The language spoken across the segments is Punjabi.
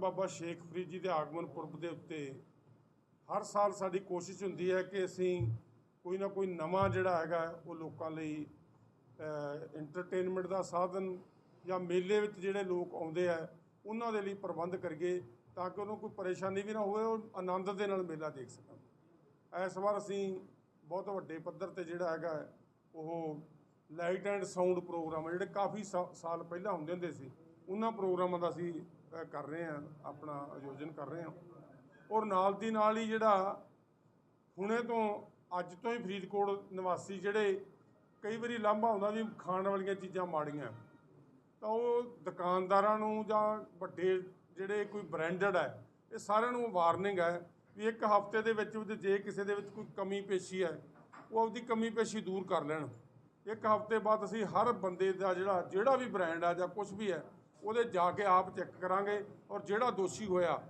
ਬਾਬਾ ਸ਼ੇਖ ਫਰੀਦ ਜੀ ਦੇ ਆਗਮਨ ਪੁਰਬ ਦੇ ਉੱਤੇ ਹਰ ਸਾਲ ਸਾਡੀ ਕੋਸ਼ਿਸ਼ ਹੁੰਦੀ ਹੈ ਕਿ ਅਸੀਂ ਕੋਈ ਨਾ ਕੋਈ ਨਵਾਂ ਜਿਹੜਾ ਹੈਗਾ ਉਹ ਲੋਕਾਂ ਲਈ ਐਂਟਰਟੇਨਮੈਂਟ ਦਾ ਸਾਧਨ ਜਾਂ ਮੇਲੇ ਵਿੱਚ ਜਿਹੜੇ ਲੋਕ ਆਉਂਦੇ ਆ, ਉਹਨਾਂ ਦੇ ਲਈ ਪ੍ਰਬੰਧ ਕਰੀਏ ਤਾਂ ਕਿ ਉਹਨੂੰ ਕੋਈ ਪਰੇਸ਼ਾਨੀ ਵੀ ਨਾ ਹੋਵੇ, ਉਹ ਆਨੰਦ ਦੇ ਨਾਲ ਮੇਲਾ ਦੇਖ ਸਕਣ। ਇਸ ਵਾਰ ਅਸੀਂ ਬਹੁਤ ਵੱਡੇ ਪੱਧਰ ਤੇ ਜਿਹੜਾ ਹੈਗਾ ਉਹ ਲਾਈਟ ਐਂਡ ਸਾਊਂਡ ਪ੍ਰੋਗਰਾਮ ਆ, ਜਿਹੜੇ ਕਾਫੀ ਸਾ- ਸਾਲ ਪਹਿਲਾਂ ਹੁੰਦੇ ਹੁੰਦੇ ਸੀ ਉਹਨਾਂ ਪ੍ਰੋਗਰਾਮਾਂ ਦਾ ਅਸੀਂ ਕਰ ਰਹੇ ਹਾਂ, ਆਪਣਾ ਆਯੋਜਨ ਕਰ ਰਹੇ ਹਾਂ। ਔਰ ਨਾਲ ਦੀ ਨਾਲ ਹੀ ਜਿਹੜਾ ਹੁਣੇ ਤੋਂ ਅੱਜ ਤੋਂ ਹੀ ਫਰੀਦਕੋਟ ਨਿਵਾਸੀ ਜਿਹੜੇ ਕਈ ਵਾਰੀ ਲਾਂਭਾ ਹੁੰਦਾ ਵੀ ਖਾਣ ਵਾਲੀਆਂ ਚੀਜ਼ਾਂ ਮਾੜੀਆਂ। ਤਾਂ ਉਹ ਦੁਕਾਨਦਾਰਾਂ ਨੂੰ ਜਾਂ ਵੱਡੇ ਜਿਹੜੇ ਕੋਈ ਬ੍ਰਾਂਡਡ ਹੈ, ਇਹ ਸਾਰਿਆਂ ਨੂੰ ਵਾਰਨਿੰਗ ਹੈ ਵੀ ਇੱਕ ਹਫ਼ਤੇ ਦੇ ਵਿੱਚ ਵਿੱਚ ਜੇ ਕਿਸੇ ਦੇ ਵਿੱਚ ਕੋਈ ਕਮੀ ਪੇਸ਼ੀ ਹੈ, ਉਹ ਆਪਦੀ ਕਮੀ ਪੇਸ਼ੀ ਦੂਰ ਕਰ ਲੈਣ। ਇੱਕ ਹਫ਼ਤੇ ਬਾਅਦ ਅਸੀਂ ਹਰ ਬੰਦੇ ਦਾ ਜਿਹੜਾ ਜਿਹੜਾ ਵੀ ਬ੍ਰਾਂਡ ਆ ਜਾਂ ਕੁਝ ਵੀ ਹੈ ਉਹਦੇ ਜਾ ਕੇ ਆਪ ਚੈੱਕ ਕਰਾਂਗੇ ਔਰ ਜਿਹੜਾ ਦੋਸ਼ੀ ਹੋਇਆ,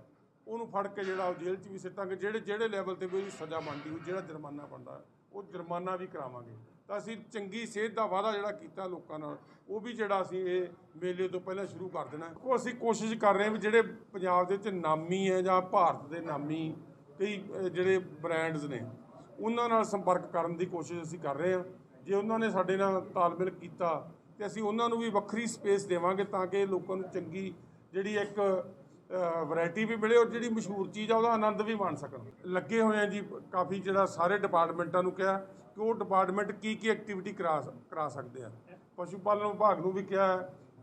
ਉਹਨੂੰ ਫੜ ਕੇ ਜਿਹੜਾ ਉਹ ਜੇਲ੍ਹ 'ਚ ਵੀ ਸਿੱਟਾਂਗੇ, ਜਿਹੜੇ ਜਿਹੜੇ ਲੈਵਲ ਤੇ ਵੀ ਉਹਦੀ ਸਜ਼ਾ ਬਣਦੀ ਉਹ ਜਿਹੜਾ ਜੁਰਮਾਨਾ ਬਣਦਾ, ਉਹ ਜੁਰਮਾਨਾ ਵੀ ਕਰਾਵਾਂਗੇ ਤਾਂ ਅਸੀਂ ਚੰਗੀ ਸਿਹਤ ਦਾ ਵਾਅਦਾ ਜਿਹੜਾ ਕੀਤਾ ਲੋਕਾਂ ਨਾਲ, ਉਹ ਵੀ ਜਿਹੜਾ ਅਸੀਂ ਇਹ ਮੇਲੇ ਤੋਂ ਪਹਿਲਾਂ ਸ਼ੁਰੂ ਕਰ ਦੇਣਾ ਹੈ। ਉਹ ਅਸੀਂ ਕੋਸ਼ਿਸ਼ ਕਰ ਰਹੇ ਹਾਂ ਵੀ ਜਿਹੜੇ ਪੰਜਾਬ ਦੇ ਵਿੱਚ ਨਾਮੀ ਹੈ ਜਾਂ ਭਾਰਤ ਦੇ ਨਾਮੀ ਕਈ ਜਿਹੜੇ ਬ੍ਰਾਂਡਸ ਨੇ, ਉਹਨਾਂ ਨਾਲ ਸੰਪਰਕ ਕਰਨ ਦੀ ਕੋਸ਼ਿਸ਼ ਅਸੀਂ ਕਰ ਰਹੇ ਹਾਂ ਜੇ ਉਹਨਾਂ ਨੇ ਸਾਡੇ ਨਾਲ ਤਾਲਮੇਲ ਕੀਤਾ ਤੇ ਅਸੀਂ ਉਹਨਾਂ ਨੂੰ ਵੀ ਵੱਖਰੀ ਸਪੇਸ ਦੇਵਾਂਗੇ ਤਾਂ ਕਿ ਲੋਕਾਂ ਨੂੰ ਚੰਗੀ ਜਿਹੜੀ ਇੱਕ ਵੈਰਾਈਟੀ ਵੀ ਮਿਲੇ ਔਰ ਜਿਹੜੀ ਮਸ਼ਹੂਰ ਚੀਜ਼ ਆ ਉਹਦਾ ਆਨੰਦ ਵੀ ਮਾਣ ਸਕਣ। ਲੱਗੇ ਹੋਏ ਆ ਜੀ ਕਾਫੀ ਜਿਹੜਾ ਸਾਰੇ ਡਿਪਾਰਟਮੈਂਟਾਂ ਨੂੰ ਕਿਹਾ ਕਿ ਉਹ ਡਿਪਾਰਟਮੈਂਟ ਕੀ ਕੀ ਐਕਟੀਵਿਟੀ ਕਰਾ ਸ- ਕਰਾ ਸਕਦੇ ਆ। ਪਸ਼ੂ ਪਾਲਣ ਵਿਭਾਗ ਨੂੰ ਵੀ ਕਿਹਾ,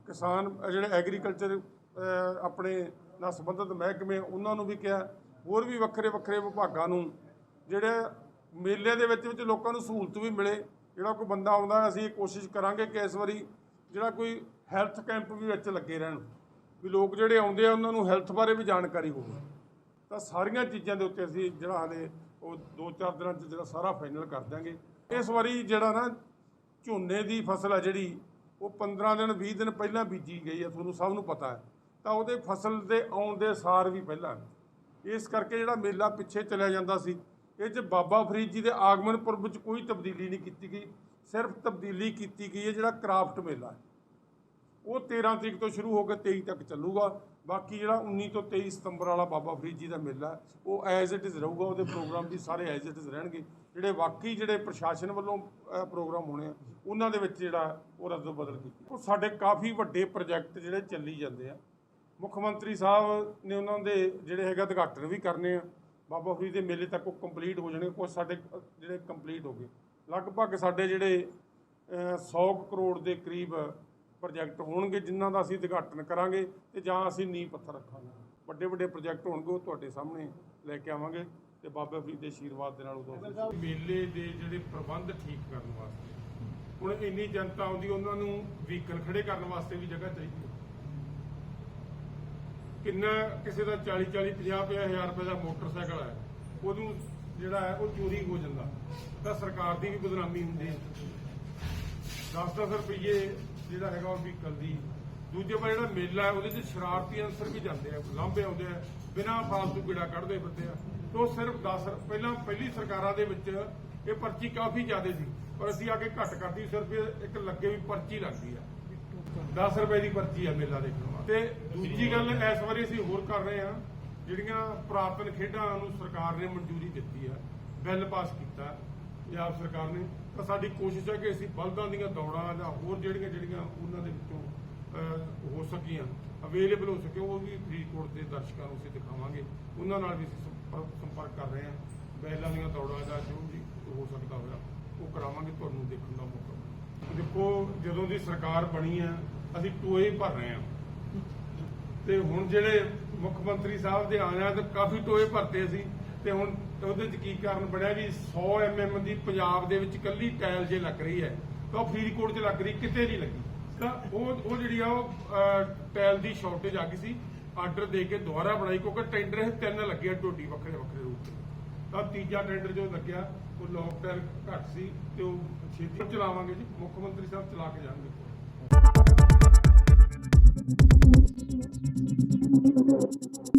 ਕਿਸਾਨ ਜਿਹੜੇ ਐਗਰੀਕਲਚਰ ਆਪਣੇ ਨਾਲ ਸੰਬੰਧਿਤ ਮਹਿਕਮੇ ਉਹਨਾਂ ਨੂੰ ਵੀ ਕਿਹਾ, ਹੋਰ ਵੀ ਵੱਖਰੇ ਵੱਖਰੇ ਵਿਭਾਗਾਂ ਨੂੰ, ਜਿਹੜੇ ਮੇਲੇ ਦੇ ਵਿੱਚ ਵਿੱਚ ਲੋਕਾਂ ਨੂੰ ਸਹੂਲਤ ਵੀ ਮਿਲੇ। ਜਿਹੜਾ ਕੋਈ ਬੰਦਾ ਆਉਂਦਾ ਅਸੀਂ ਇਹ ਕੋਸ਼ਿਸ਼ ਕਰਾਂਗੇ ਕਿ ਇਸ ਵਾਰੀ ਜਿਹੜਾ ਕੋਈ ਹੈਲਥ ਕੈਂਪ ਵੀ ਵਿੱਚ ਲੱਗੇ ਰਹਿਣ, ਵੀ ਲੋਕ ਜਿਹੜੇ ਆਉਂਦੇ ਆ, ਉਹਨਾਂ ਨੂੰ ਹੈਲਥ ਬਾਰੇ ਵੀ ਜਾਣਕਾਰੀ ਹੋਵੇ। ਤਾਂ ਸਾਰੀਆਂ ਚੀਜ਼ਾਂ ਦੇ ਉੱਤੇ ਅਸੀਂ ਜਿਹੜਾ ਹਾਲੇ ਉਹ 2-4 ਦਿਨਾਂ 'ਚ ਜਿਹੜਾ ਸਾਰਾ ਫਾਈਨਲ ਕਰ ਦਾਂਗੇ ਇਸ ਵਾਰੀ ਜਿਹੜਾ ਨਾ ਝੋਨੇ ਦੀ ਫਸਲ ਆ ਜਿਹੜੀ, ਉਹ 15 ਦਿਨ 20 ਦਿਨ ਪਹਿਲਾਂ ਬੀਜੀ ਗਈ ਹੈ ਤੁਹਾਨੂੰ ਸਭ ਨੂੰ ਪਤਾ ਹੈ। ਤਾਂ ਉਹਦੇ ਫਸਲ ਦੇ ਆਉਣ ਦੇ ਸਾਰ ਵੀ ਪਹਿਲਾਂ। ਇਸ ਕਰਕੇ ਜਿਹੜਾ ਮੇਲਾ ਪਿੱਛੇ ਚਲਿਆ ਜਾਂਦਾ ਸੀ ਇਹ 'ਚ ਬਾਬਾ ਫਰੀਦ ਜੀ ਦੇ ਆਗਮਨ ਪੁਰਬ 'ਚ ਕੋਈ ਤਬਦੀਲੀ ਨਹੀਂ ਕੀਤੀ ਗਈ। ਸਿਰਫ ਤਬਦੀਲੀ ਕੀਤੀ ਗਈ ਹੈ ਜਿਹੜਾ ਕ੍ਰਾਫਟ ਮੇਲਾ ਹੈ। ਉਹ 13 ਤਰੀਕ ਤੋਂ ਸ਼ੁਰੂ ਹੋ ਕੇ 23 ਤੱਕ ਚੱਲੂਗਾ। ਬਾਕੀ ਜਿਹੜਾ 19 ਤੋਂ 23 ਸਤੰਬਰ ਵਾਲਾ ਬਾਬਾ ਫਰੀਦ ਜੀ ਦਾ ਮੇਲਾ ਉਹ ਐਜ਼ ਇਟ ਇਜ਼ ਰਹੂਗਾ। ਉਹਦੇ ਪ੍ਰੋਗਰਾਮ ਵੀ ਸਾਰੇ ਐਜ਼ ਇਟ ਇਜ਼ ਰਹਿਣਗੇ। ਜਿਹੜੇ ਬਾਕੀ ਜਿਹੜੇ ਪ੍ਰਸ਼ਾਸਨ ਵੱਲੋਂ ਪ੍ਰੋਗਰਾਮ ਹੋਣੇ ਆ, ਉਹਨਾਂ ਦੇ ਵਿੱਚ ਜਿਹੜਾ ਉਹ ਰੱਦੋ ਬਦਲ ਕੀਤੀ ਉਹ ਸਾਡੇ ਕਾਫੀ ਵੱਡੇ ਪ੍ਰੋਜੈਕਟ ਜਿਹੜੇ ਚੱਲੀ ਜਾਂਦੇ ਆ। ਮੁੱਖ ਮੰਤਰੀ ਸਾਹਿਬ ਨੇ ਉਹਨਾਂ ਦੇ ਜਿਹੜੇ ਹੈਗਾ ਉਦਘਾਟਨ ਵੀ ਕਰਨੇ ਆ। ਬਾਬਾ ਫਰੀਦ ਦੇ ਮੇਲੇ ਤੱਕ ਉਹ ਕੰਪਲੀਟ ਹੋ ਜਾਣਗੇ ਕੁਝ ਸਾਡੇ ਜਿਹੜੇ ਕੰਪਲੀਟ ਹੋ ਗਏ। ਲਗਭਗ ਸਾਡੇ ਜਿਹੜੇ ਅ, 100 ਕਰੋੜ ਦੇ ਕਰੀਬ ਪ੍ਰੋਜੈਕਟ ਹੋਣਗੇ ਜਿਨ੍ਹਾਂ ਦਾ ਅਸੀਂ ਉਦਘਾਟਨ ਕਰਾਂਗੇ ਤੇ ਜਾਂ ਅਸੀਂ ਨੀਂਹ ਪੱਥਰ ਰੱਖਾਂਗੇ। ਵੱਡੇ ਵੱਡੇ ਪ੍ਰੋਜੈਕਟ ਹੋਣਗੇ ਉਹ ਤੁਹਾਡੇ ਸਾਹਮਣੇ ਲੈ ਕੇ ਆਵਾਂਗੇ ਤੇ ਬਾਬਾ ਫਰੀਦ ਦੇ ਆਸ਼ੀਰਵਾਦ ਦੇ ਨਾਲ ਉਦੋਂ ਮੇਲੇ ਦੇ ਜਿਹੜੇ ਪ੍ਰਬੰਧ ਠੀਕ ਕਰਨ ਵਾਸਤੇ। ਹੁਣ ਇੰਨੀ ਜਨਤਾ ਆਉਂਦੀ ਉਹਨਾਂ ਨੂੰ ਵਹੀਕਲ ਖੜੇ ਕਰਨ ਵਾਸਤੇ ਵੀ ਜਗ੍ਹਾ ਚਾਹੀਦੀ ਕਿੰਨਾ ਕਿਸੇ ਦਾ 40 40 50 50 ਹਜ਼ਾਰ ਰੁਪਏ ਦਾ ਮੋਟਰਸਾਈਕਲ ਹੈ, ਉਹਨੂੰ ਜਿਹੜਾ ਹੈ, ਉਹ ਚੋਰੀ ਹੋ ਜਾਂਦਾ। ਤਾਂ ਸਰਕਾਰ ਦੀ ਵੀ ਬਦਨਾਮੀ ਹੁੰਦੀ ਹੈ। 10-10 ਰੁਪਏ ਜਿਹੜਾ ਹੈਗਾ ਉਹ ਵਹੀਕਲ ਦੀ। ਦੂਜੇ ਪਾਸੇ ਜਿਹੜਾ ਮੇਲਾ ਹੈ, ਉਹਦੇ 'ਚ ਸ਼ਰਾਰਤੀ ਅਨਸਰ ਵੀ ਜਾਂਦੇ ਆ, ਲਾਂਭੇ ਆਉਂਦੇ ਆ, ਬਿਨਾਂ ਫਾਲਤੂ ਕੀੜਾ ਕੱਢਦੇ ਬੰਦੇ ਆ। ਤੇ ਉਹ ਸਿਰਫ 10 ਪਹਿਲਾਂ ਪਹਿਲੀ ਸਰਕਾਰਾਂ ਦੇ ਵਿੱਚ ਇਹ ਪਰਚੀ ਕਾਫੀ ਜ਼ਿਆਦਾ ਸੀ, ਪਰ ਅਸੀਂ ਆ ਕੇ ਘੱਟ ਕਰਤੀ, ਸਿਰਫ ਇਹ ਇੱਕ ਲੱਗੇ ਵੀ ਪਰਚੀ ਲੱਗਦੀ ਆ। 10 ਰੁਪਏ ਦੀ ਪਰਚੀ ਆ ਮੇਲਾ ਦੇਖਣ ਤੇ ਦੂਜੀ ਗੱਲ, ਇਸ ਵਾਰੀ ਅਸੀਂ ਹੋਰ ਕਰ ਰਹੇ ਹਾਂ। ਜਿਹੜੀਆਂ ਪੁਰਾਤਨ ਖੇਡਾਂ ਨੂੰ ਸਰਕਾਰ ਨੇ ਮਨਜ਼ੂਰੀ ਦਿੱਤੀ ਆ ਬਿੱਲ ਪਾਸ ਕੀਤਾ ਪੰਜਾਬ ਸਰਕਾਰ ਨੇ। ਤਾਂ ਸਾਡੀ ਕੋਸ਼ਿਸ਼ ਹੈ ਕਿ ਅਸੀਂ ਬਲਦਾਂ ਦੀਆਂ ਦੌੜਾਂ ਜਾਂ ਹੋਰ ਜਿਹੜੀਆਂ ਜਿਹੜੀਆਂ ਉਹਨਾਂ ਦੇ ਵਿੱਚੋਂ ਹੋ ਸਕੀਆਂ ਅਵੇਲੇਬਲ ਹੋ ਸਕੇ ਉਹ ਵੀ ਫਰੀਦਕੋਟ ਦੇ ਦਰਸ਼ਕਾਂ ਨੂੰ ਅਸੀਂ ਦਿਖਾਵਾਂਗੇ। ਉਹਨਾਂ ਨਾਲ ਵੀ ਅਸੀਂ ਸੰਪਰਕ ਕਰ ਰਹੇ ਹਾਂ। ਬੈਲਾਂ ਦੀਆਂ ਦੌੜਾਂ ਦਾ ਜੋ ਵੀ ਹੋ ਸਕਦਾ ਹੋਇਆ, ਉਹ ਕਰਾਵਾਂਗੇ, ਤੁਹਾਨੂੰ ਦੇਖਣ ਦਾ ਮੌਕਾ ਦੇਖੋ, ਜਦੋਂ ਦੀ ਸਰਕਾਰ ਬਣੀ ਹੈ, ਅਸੀਂ ਟੋਏ ਭਰ ਰਹੇ ਹਾਂ। ਤੇ ਹੁਣ ਜਿਹੜੇ ਮੁੱਖ ਮੰਤਰੀ ਸਾਹਿਬ ਦੇ ਆਇਆ ਤੇ ਕਾਫੀ ਟੋਏ ਭਰਤੇ ਸੀ ਤੇ ਹੁਣ ਉਹਦੇ ਚ ਕੀ ਕਾਰਨ ਬਣਿਆ ਵੀ 100 ਐਮਐਮ ਦੀ ਪੰਜਾਬ ਦੇ ਵਿੱਚ ਕੱਲੀ ਟਾਇਲ ਜੇ ਲੱਗ ਰਹੀ ਹੈ ਤਾਂ ਉਹ ਫਰੀਦਕੋਟ 'ਚ ਲੱਗ ਰਹੀ, ਕਿਤੇ ਨਹੀਂ ਲੱਗੀ। ਤਾਂ ਉਹ ਉਹ ਜਿਹੜੀ ਆ ਉਹ ਟਾਇਲ ਦੀ ਸ਼ਾਰਟੇਜ ਆ ਗਈ ਸੀ, ਆਰਡਰ ਦੇ ਕੇ ਦੁਬਾਰਾ ਬਣਾਈ ਕਿਉਂਕਿ ਟੈਂਡਰ ਇਹ ਤਿੰਨ ਲੱਗੇ ਟੋਡੀ ਵੱਖਰੇ ਵੱਖਰੇ ਰੂਪ ਤੇ ਤਾਂ ਤੀਜਾ ਟੈਂਡਰ ਜੋ ਲੱਗਿਆ, ਉਹ ਲੋਕ ਟਾਇਲ ਘੱਟ ਸੀ ਤੇ ਉਹ ਛੇਤੀ ਚਲਾਵਾਂਗੇ ਜੀ, ਮੁੱਖ ਮੰਤਰੀ ਸਾਹਿਬ ਚਲਾ ਕੇ ਜਾਣਗੇ। Thank you.